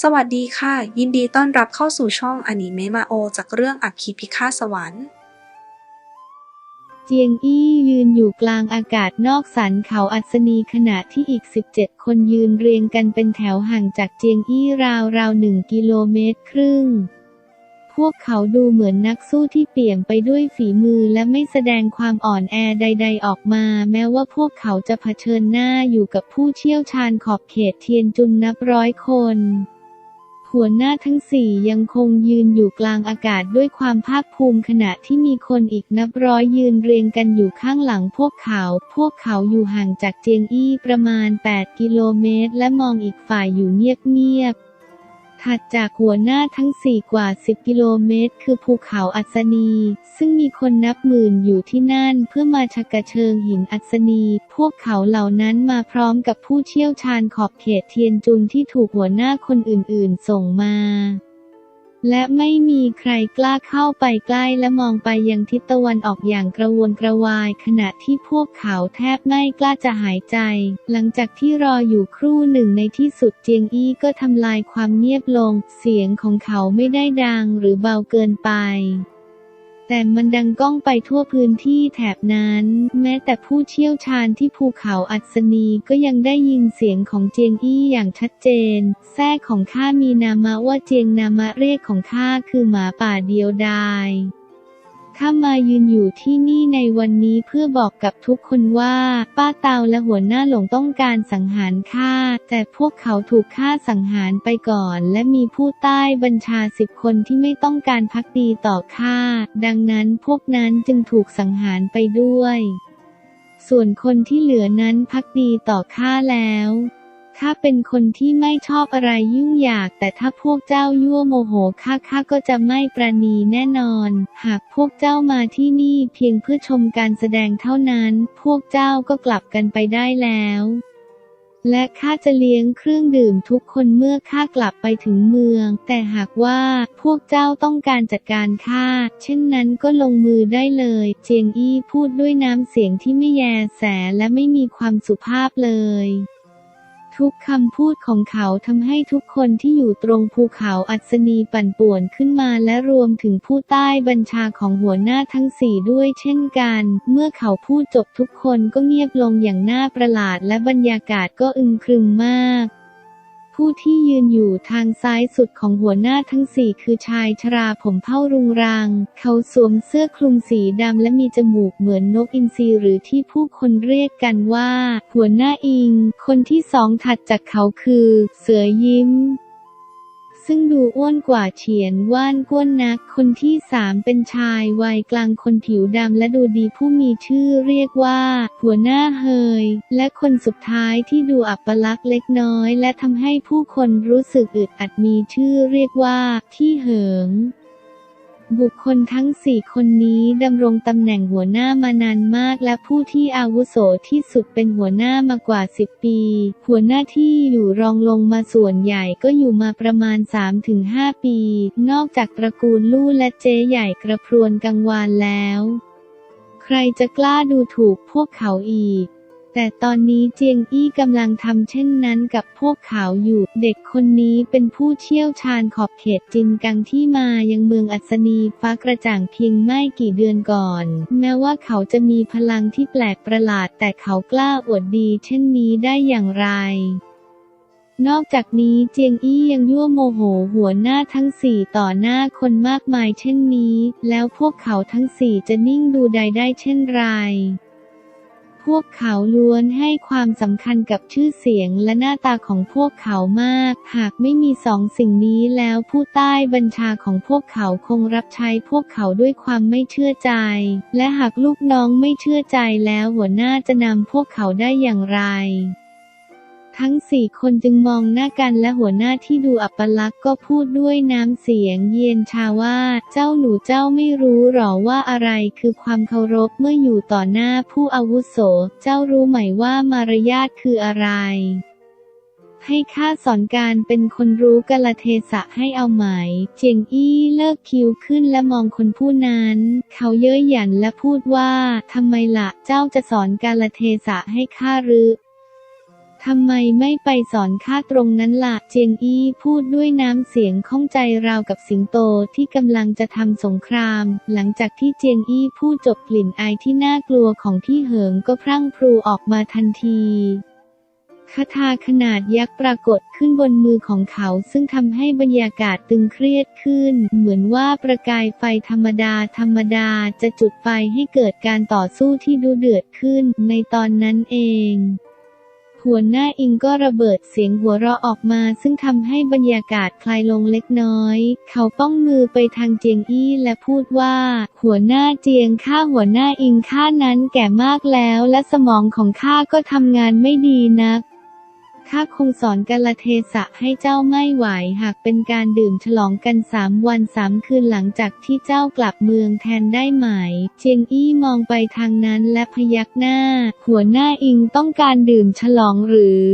สวัสดีค่ะ ยินดีต้อนรับเข้าสู่ช่องอนิเมะมาโอ จากเรื่องอัคคีพิฆาตสวรรค์ เจียงอี้ยืนอยู่กลางอากาศนอกสันเขาอัศนีขณะที่อีก 17 คนยืนเรียงกันเป็นแถวห่างจากเจียงอี้ราวราวหนึ่งกิโลเมตรครึ่ง พวกเขาดูเหมือนนักสู้ที่เปี่ยมไปด้วยฝีมือและไม่แสดงความอ่อนแอใด ๆ ออกมา แม้ว่าพวกเขาจะเผชิญหน้าอยู่กับผู้เชี่ยวชาญขอบเขตเทียนจุนนับร้อยคน หัวหน้าทั้งสี่ยังคงยืนอยู่กลางอากาศด้วยความภาคภูมิขณะที่มีคนอีกนับร้อยยืนเรียงกันอยู่ข้างหลังพวกเขา พวกเขาอยู่ห่างจากเจียงอี้ประมาณ 8 กิโลเมตร และมองอีกฝ่ายอยู่เงียบๆ ถัดจากหัวหน้าทั้งสี่กว่า 10 กิโลเมตร คือภูเขาอัศนี ซึ่งมีคนนับหมื่นอยู่ที่นั่นเพื่อมาชะกะเชิงหินอัศนี พวกเขาเหล่านั้นมาพร้อมกับผู้เชี่ยวชาญขอบเขตเทียนจุนที่ถูกหัวหน้าคนอื่นๆ ส่งมา และไม่มีใครกล้าเข้าไปใกล้และมองไปยังทิศตะวันออกอย่างกระวนกระวาย ขณะที่พวกเขาแทบไม่กล้าจะหายใจ หลังจากที่รออยู่ครู่หนึ่งในที่สุดเจียงอี้ก็ทำลายความเงียบลง เสียงของเขาไม่ได้ดังหรือเบาเกินไป แต่มันดังก้องไปทั่วพื้นที่แถบนั้น แม้แต่ผู้เชี่ยวชาญที่ภูเขาอัศนีก็ยังได้ยินเสียงของเจียงอี้อย่างชัดเจน แท้ของข้ามีนามะว่าเจียงนามะเรียกของข้าคือหมาป่าเดียวดาย ข้ามายืนอยู่ที่นี่ในวันนี้เพื่อบอกกับทุกคนว่า ป้าเตาและหัวหน้าหลงต้องการสังหารข้าแต่พวกเขาถูกฆ่าสังหารไปก่อน และมีผู้ใต้บัญชาสิบคนที่ไม่ต้องการพักดีต่อข้าดังนั้นพวกนั้นจึงถูกสังหารไปด้วย ส่วนคนที่เหลือนั้นพักดีต่อข้าแล้ว ข้าเป็นคนที่ไม่ชอบอะไรยุ่งยาก แต่ถ้าพวกเจ้ายั่วโมโหข้าข้าก็จะไม่ประนีแน่นอน หากพวกเจ้ามาที่นี่เพียงเพื่อชมการแสดงเท่านั้น พวกเจ้าก็กลับกันไปได้แล้วและข้าจะเลี้ยงเครื่องดื่มทุกคนเมื่อข้ากลับไปถึงเมือง แต่หากว่าพวกเจ้าต้องการจัดการข้า เช่นนั้นก็ลงมือได้เลย เจียงอี้พูดด้วยน้ำเสียงที่ไม่แยแสและไม่มีความสุภาพเลย ทุกคำพูดของเขาทำให้ทุกคนที่อยู่ตรงภูเขาอัศนีปั่นป่วนขึ้นมาและรวมถึงผู้ใต้บัญชาของหัวหน้าทั้งสี่ด้วยเช่นกัน เมื่อเขาพูดจบทุกคนก็เงียบลงอย่างน่าประหลาดและบรรยากาศก็อึมครึมมาก ผู้ที่ยืนอยู่ทางซ้ายสุดของหัวหน้าทั้งสี่คือชายชราผมเผ้ารุงรัง เขาสวมเสื้อคลุมสีดำและมีจมูกเหมือนนกอินทรีหรือที่ผู้คนเรียกกันว่า หัวหน้าอิง คนที่สองถัดจากเขาคือ เสือยิ้ม ซึ่งดูอ้วนกว่าเฉียนว่านก้วนนัก คนที่สามเป็นชายวัยกลางคนผิวดำและดูดีผู้มีชื่อเรียกว่า หัวหน้าเฮย และคนสุดท้ายที่ดูอัปลักษณ์เล็กน้อย และทำให้ผู้คนรู้สึกอึดอัดมีชื่อเรียกว่า ที่เหิง บุคคลทั้งสี่คนนี้ดำรงตำแหน่งหัวหน้ามานานมากและผู้ที่อาวุโสที่สุดเป็นหัวหน้ามากว่า 10 ปี หัวหน้าที่อยู่รองลงมาส่วนใหญ่ก็อยู่มาประมาณ 3-5 ปี นอกจากตระกูลลู่และเจ๊ใหญ่กระพรวนกังวานแล้ว ใครจะกล้าดูถูกพวกเขาอีก แต่ตอนนี้เจียงอี้กำลังทำเช่นนั้นกับพวกเขาอยู่ เด็กคนนี้เป็นผู้เชี่ยวชาญขอบเขตจินกังที่มายังเมืองอัศนีฟ้ากระจ่างเพียงไม่กี่เดือนก่อน แม้ว่าเขาจะมีพลังที่แปลกประหลาดแต่เขากล้าอวดดีเช่นนี้ได้อย่างไรนอกจากนี้เจียงอี้ยังยั่วโมโหหัวหน้าทั้งสี่ต่อหน้าคนมากมายเช่นนี้ แล้วพวกเขาทั้งสี่จะนิ่งดูใดได้เช่นไร พวกเขาล้วนให้ความสำคัญกับชื่อเสียงและหน้าตาของพวกเขามาก หากไม่มีสองสิ่งนี้แล้วผู้ใต้บัญชาของพวกเขาคงรับใช้พวกเขาด้วยความไม่เชื่อใจ และหากลูกน้องไม่เชื่อใจแล้วหัวหน้าจะนำพวกเขาได้อย่างไร ทั้งสี่คนจึงมองหน้ากันและหัวหน้าที่ดูอัปลักษณ์ก็พูดด้วยน้ำเสียงเย็นชาว่า เจ้าหนูเจ้าไม่รู้หรอว่าอะไรคือความเคารพเมื่ออยู่ต่อหน้าผู้อาวุโส เจ้ารู้ไหมว่ามารยาทคืออะไร ให้ข้าสอนการเป็นคนรู้กาลเทศะให้เอาไหม เจียงอี้เลิกคิวขึ้นและมองคนผู้นั้น เขาเย้ยหยันและพูดว่าทำไมละ่ะเจ้าจะสอนกาลเทศะให้ข้าหรือ ทำไมไม่ไปสอนข้าตรงนั้นล่ะ เจียงอี้พูดด้วยน้ำเสียงข้องใจราวกับสิงโตที่กำลังจะทำสงคราม หลังจากที่เจียงอี้พูดจบกลิ่นอายที่น่ากลัวของพี่เหิงก็พรั่งพรูออกมาทันทีคาถาขนาดยักษ์ปรากฏขึ้นบนมือของเขา ซึ่งทำให้บรรยากาศตึงเครียดขึ้น เหมือนว่าประกายไฟธรรมดาธรรมดาจะจุดไฟให้เกิดการต่อสู้ที่ดูเดือดขึ้นในตอนนั้นเอง หัวหน้าอิงก็ระเบิดเสียงหัวเราะออกมา ซึ่งทำให้บรรยากาศคลายลงเล็กน้อย เขาป้องมือไปทางเจียงอี้และพูดว่า หัวหน้าเจียงข้าหัวหน้าอิงข้านั้นแก่มากแล้ว และสมองของข้าก็ทำงานไม่ดีนัก ข้าคงสอนกาลเทศะให้เจ้าไม่ไหวหากเป็นการดื่มฉลองกันสามวันสามคืนหลังจากที่เจ้ากลับเมืองแทนได้ไหม เจียงอี้มองไปทางนั้นและพยักหน้า หัวหน้าอิงต้องการดื่มฉลองหรือ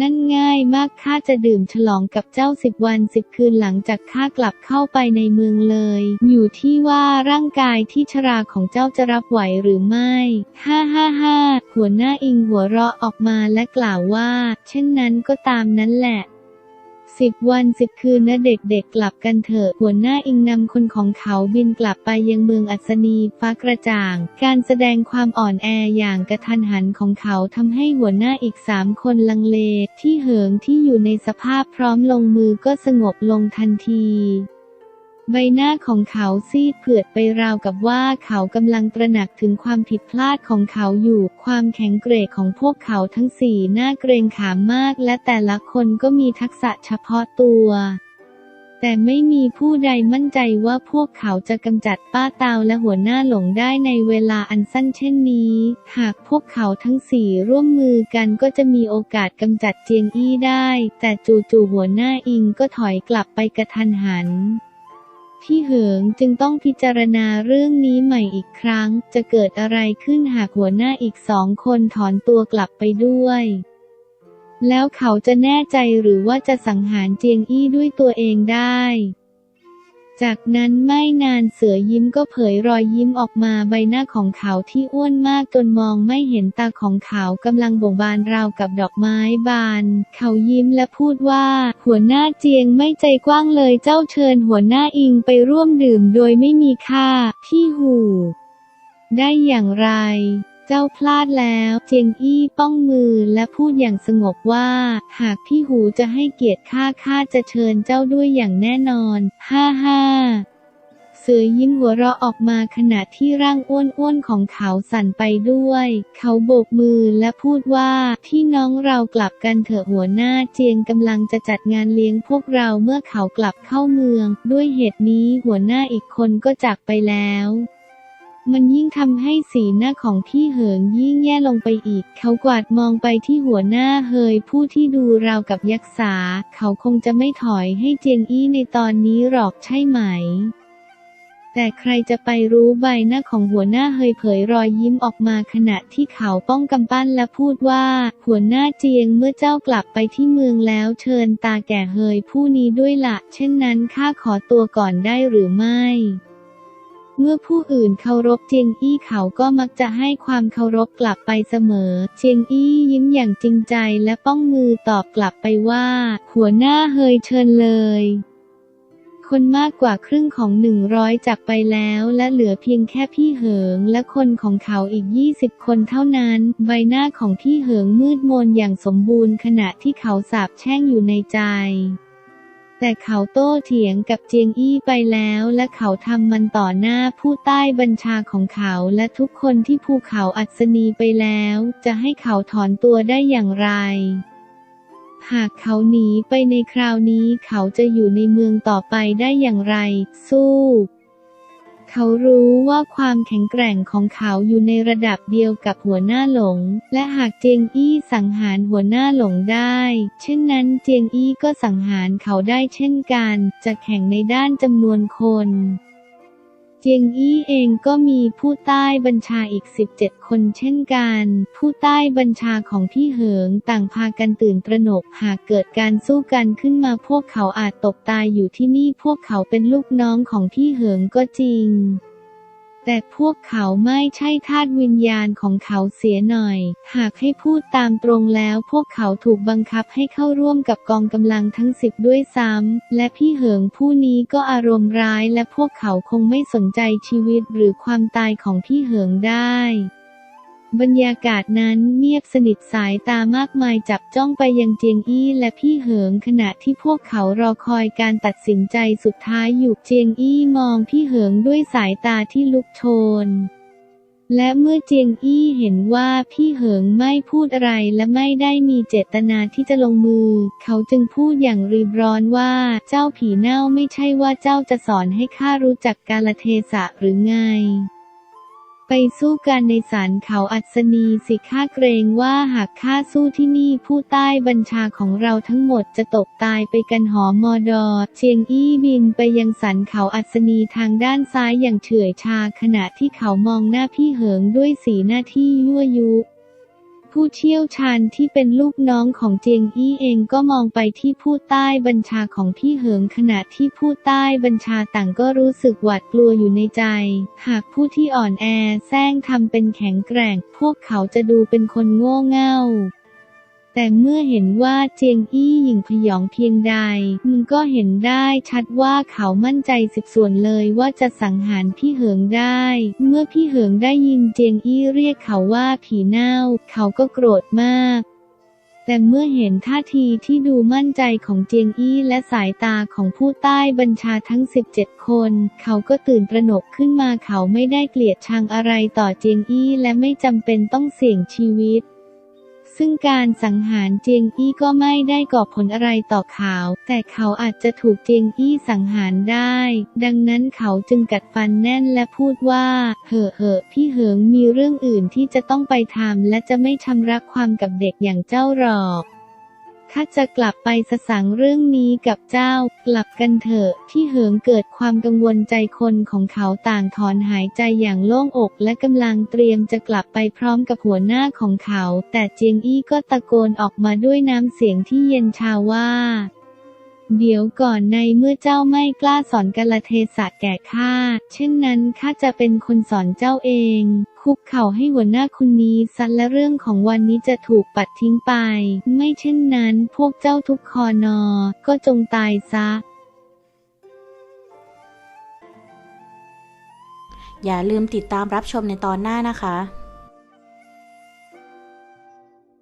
นั่นง่ายมากข้าจะดื่มฉลองกับเจ้าสิบวันสิบคืนหลังจากข้ากลับเข้าไปในเมืองเลย อยู่ที่ว่าร่างกายที่ชราของเจ้าจะรับไหวหรือไม่ ฮ่าฮ่าฮ่าหัวหน้าอิงหัวเราะออกมาและกล่าวว่า เช่นนั้นก็ตามนั้นแหละ สิบวันสิบคืนนะเด็กๆกลับกันเถอะหัวหน้าอิงนำคนของเขาบินกลับไปยังเมืองอัศนีฟ้ากระจ่าง การแสดงความอ่อนแออย่างกระทันหันของเขาทำให้หัวหน้าอีกสามคนลังเล ที่เหิงที่อยู่ในสภาพพร้อมลงมือก็สงบลงทันที ใบหน้าของเขาซีดเผือดไปราวกับว่าเขากำลังตระหนักถึงความผิดพลาดของเขาอยู่ ความแข็งเกรของพวกเขาทั้งสี่น่าเกรงขามมาก และแต่ละคนก็มีทักษะเฉพาะตัว แต่ไม่มีผู้ใดมั่นใจว่าพวกเขาจะกำจัดป้าเตาและหัวหน้าหลงได้ในเวลาอันสั้นเช่นนี้ หากพวกเขาทั้งสี่ร่วมมือกันก็จะมีโอกาสกำจัดเจียงอี้ได้ แต่จู่ๆหัวหน้าอิงก็ถอยกลับไปกระทันหัน ที่เหิงจึงต้องพิจารณาเรื่องนี้ใหม่อีกครั้ง จะเกิดอะไรขึ้นหากหัวหน้าอีกสองคนถอนตัวกลับไปด้วย แล้วเขาจะแน่ใจหรือว่าจะสังหารเจียงอี้ด้วยตัวเองได้ จากนั้นไม่นานเสือยิ้มก็เผยรอยยิ้มออกมาใบหน้าของเขาที่อ้วนมากจนมองไม่เห็นตาของเขากำลังบ่งบานราวกับดอกไม้บาน เขายิ้มและพูดว่า หัวหน้าเจียงไม่ใจกว้างเลยเจ้าเชิญหัวหน้าอิงไปร่วมดื่มโดยไม่มีค่า พี่หู ได้อย่างไร เจ้าพลาดแล้ว เจียงอี้ป้องมือและพูดอย่างสงบว่า หากพี่หูจะให้เกียรติข้าข้าจะเชิญเจ้าด้วยอย่างแน่นอนฮ่าฮ่าเสือยิ้มหัวเราะออกมาขณะที่ร่างอ้วนๆของเขาสั่นไปด้วย เขาโบกมือและพูดว่า พี่น้องเรากลับกันเถอะหัวหน้าเจียงกำลังจะจัดงานเลี้ยงพวกเราเมื่อเขากลับเข้าเมือง ด้วยเหตุนี้หัวหน้าอีกคนก็จากไปแล้ว มันยิ่งทำให้สีหน้าของพี่เหิงยิ่งแย่ลงไปอีก เขากวาดมองไปที่หัวหน้าเฮยผู้ที่ดูราวกับยักษ์สา เขาคงจะไม่ถอยให้เจียงอี้ในตอนนี้หรอกใช่ไหม แต่ใครจะไปรู้ใบหน้าของหัวหน้าเฮยเผยรอยยิ้มออกมาขณะที่เขาป้องกำปั้นและพูดว่า หัวหน้าเจียงเมื่อเจ้ากลับไปที่เมืองแล้วเชิญตาแก่เฮยผู้นี้ด้วยละ เช่นนั้นข้าขอตัวก่อนได้หรือไม่ เมื่อผู้อื่นเคารพเจียงอี้เขาก็มักจะให้ความเคารพกลับไปเสมอ เจียงอี้ยิ้มอย่างจริงใจและป้องมือตอบกลับไปว่า หัวหน้าเฮยเชิญเลย คนมากกว่าครึ่งของหนึ่งร้อยจากไปแล้วและเหลือเพียงแค่พี่เหิงและคนของเขาอีกยี่สิบคนเท่านั้น ใบหน้าของพี่เหิงมืดมนอย่างสมบูรณ์ขณะที่เขาสาบแช่งอยู่ในใจ แต่เขาโต้เถียงกับเจียงอี้ไปแล้ว และเขาทำมันต่อหน้าผู้ใต้บัญชาของเขาและทุกคนที่ภูเขาอัศนีไปแล้ว จะให้เขาถอนตัวได้อย่างไร หากเขาหนีไปในคราวนี้เขาจะอยู่ในเมืองต่อไปได้อย่างไร สู้ เขารู้ว่าความแข็งแกร่งของเขาอยู่ในระดับเดียวกับหัวหน้าหลง และหากเจียงอี้สังหารหัวหน้าหลงได้ เช่นนั้นเจียงอี้ก็สังหารเขาได้เช่นกัน จะแข่งในด้านจำนวนคน เจียงอี้เองก็มีผู้ใต้บัญชาอีก 17 คนเช่นกัน ผู้ใต้บัญชาของพี่เหิงต่างพากันตื่นตระหนกหากเกิดการสู้กันขึ้นมาพวกเขาอาจตกตายอยู่ที่นี่พวกเขาเป็นลูกน้องของพี่เหิงก็จริง แต่พวกเขาไม่ใช่ธาตุวิญญาณของเขาเสียหน่อย หากให้พูดตามตรงแล้วพวกเขาถูกบังคับให้เข้าร่วมกับกองกำลังทั้งสิบด้วยซ้ำ และพี่เหิงผู้นี้ก็อารมณ์ร้ายและพวกเขาคงไม่สนใจชีวิตหรือความตายของพี่เหิงได้ บรรยากาศนั้นเงียบสนิทสายตามากมายจับจ้องไปยังเจียงอี้และพี่เหิงขณะที่พวกเขารอคอยการตัดสินใจสุดท้ายอยู่เจียงอี้มองพี่เหิงด้วยสายตาที่ลุกโชน และเมื่อเจียงอี้เห็นว่าพี่เหิงไม่พูดอะไรและไม่ได้มีเจตนาที่จะลงมือ เขาจึงพูดอย่างรีบร้อนว่าเจ้าผีเน่าไม่ใช่ว่าเจ้าจะสอนให้ข้ารู้จักกาลเทศะหรือไง ไปสู้กันในศาลเขาอัศนีสิข้าเกรงว่าหากข้าสู้ที่นี่ผู้ใต้บัญชาของเราทั้งหมดจะตกตายไปกันหอมอดอเชียงอี้บินไปยังสันเขาอัศนีทางด้านซ้ายอย่างเฉื่อยชาขณะที่เขามองหน้าพี่เหิงด้วยสีหน้าที่ยั่วยุ ผู้เชี่ยวชาญที่เป็นลูกน้องของเจียงอี้เองก็มองไปที่ผู้ใต้บัญชาของพี่เหิงขณะที่ผู้ใต้บัญชาต่างก็รู้สึกหวาดกลัวอยู่ในใจ หากผู้ที่อ่อนแอแซงทำเป็นแข็งแกร่ง พวกเขาจะดูเป็นคนโง่เง่า แต่เมื่อเห็นว่าเจียงอี้หยิงพยองเพียงใดมึงก็เห็นได้ชัดว่าเขามั่นใจสิบส่วนเลยว่าจะสังหารพี่เหิงได้ เมื่อพี่เหิงได้ยินเจียงอี้เรียกเขาว่าผีเน่า เขาก็โกรธมากแต่เมื่อเห็นท่าทีที่ดูมั่นใจของเจียงอี้และสายตาของผู้ใต้บัญชาทั้ง 17 คน เขาก็ตื่นตระหนกขึ้นมาเขาไม่ได้เกลียดชังอะไรต่อเจียงอี้และไม่จำเป็นต้องเสี่ยงชีวิต ซึ่งการสังหารเจียงอี้ก็ไม่ได้ก่อผลอะไรต่อเขา แต่เขาอาจจะถูกเจียงอี้สังหารได้ ดังนั้นเขาจึงกัดฟันแน่นและพูดว่า เหอะเหอะพี่เหิงมีเรื่องอื่นที่จะต้องไปทำและจะไม่ชำระความกับเด็กอย่างเจ้าหรอก ข้าจะกลับไปสสังเรื่องนี้กับเจ้า กลับกันเถอะพี่เหิงเกิดความกังวลใจคนของเขาต่างถอนหายใจอย่างโล่งอกและกำลังเตรียมจะกลับไปพร้อมกับหัวหน้าของเขา แต่เจียงอี้ก็ตะโกนออกมาด้วยน้ำเสียงที่เย็นชาว่า เดี๋ยวก่อนในเมื่อเจ้าไม่กล้าสอนกาลเทศะแก่ข้า เช่นนั้นข้าจะเป็นคนสอนเจ้าเอง คุกเข่าให้หัวหน้าคุณนี้ซัดและเรื่องของวันนี้จะถูกปัดทิ้งไป ไม่เช่นนั้นพวกเจ้าทุกคอนอ ก็จงตายซะ อย่าลืมติดตามรับชมในตอนหน้านะคะ